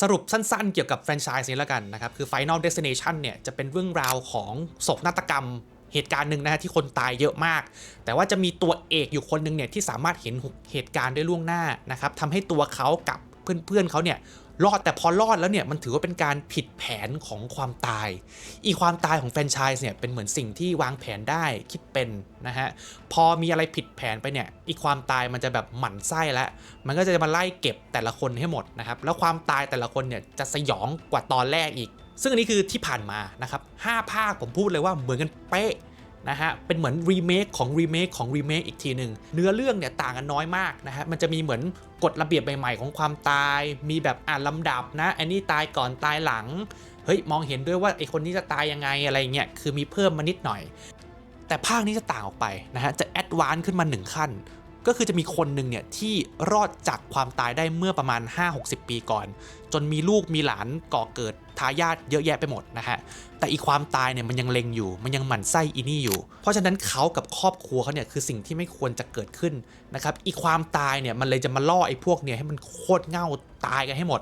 สรุปสั้นๆเกี่ยวกับแฟรนไชส์นี้แล้วกันนะครับ คือ Final Destination เนี่ย จะเป็นเรื่องราวของโศกนาฏกรรมเหตุการณ์หนึ่งนะฮะที่คนตายเยอะมาก แต่ว่าจะมีตัวเอกอยู่คนหนึ่งเนี่ยที่สามารถเห็นเหตุการณ์ได้ล่วงหน้านะครับทำให้ตัวเขากับเพื่อนๆเขาเนี่ย รอดแต่พอรอดแล้วเนี่ยมันถือว่าเป็นการผิดแผนของความตาย อีความตายของแฟนชส์เนี่ยเป็นเหมือนสิ่งที่วางแผนได้คิดเป็นนะฮะพอมีอะไรผิดแผนไปเนี่ยอีความตายมันจะแบบหมั่นไส้แล้วมันก็จะมาไล่เก็บแต่ละคนให้หมดนะครับแล้วความตายแต่ละคนเนี่ยจะสยองกว่าตอนแรกอีก ซึ่งอันนี้คือที่ผ่านมานะครับห้าภาคผมพูดเลยว่าเหมือนกันเป๊ะ นะฮะเป็นเหมือนรีเมคของรีเมคของรีเมคอีกทีหนึ่งเนื้อเรื่องเนี่ยต่างกันน้อยมากนะฮะมันจะมีเหมือนกฎระเบียบใหม่ๆของความตาย มีแบบอ่านลำดับนะอันนี้ตายก่อนตายหลังเฮ้ยมองเห็นด้วยว่าไอคนนี้จะตายยังไงอะไรเงี้ยคือมีเพิ่มมานิดหน่อย แต่ภาคนี้จะต่างออกไปนะฮะจะแอดวานซ์ขึ้นมาหนึ่งขั้น ก็คือจะมีคนหนึ่งเนี่ยที่รอดจากความตายได้เมื่อประมาณ 5-60 ปีก่อน จนมีลูกมีหลานก่อเกิดายาทเยอะแยะไปหมดนะฮะ แต่อีความตายเนี่ยมันยังเล็งอยู่ มันยังหมั่นไส้อีนี่อยู่ เพราะฉะนั้นเขากับครอบครัวเขาเนี่ยคือสิ่งที่ไม่ควรจะเกิดขึ้นนะครับ อีความตายเนี่ยมันเลยจะมาล่อไอ้พวกเนี่ยให้มันโคตรเง่าตายกันให้หมด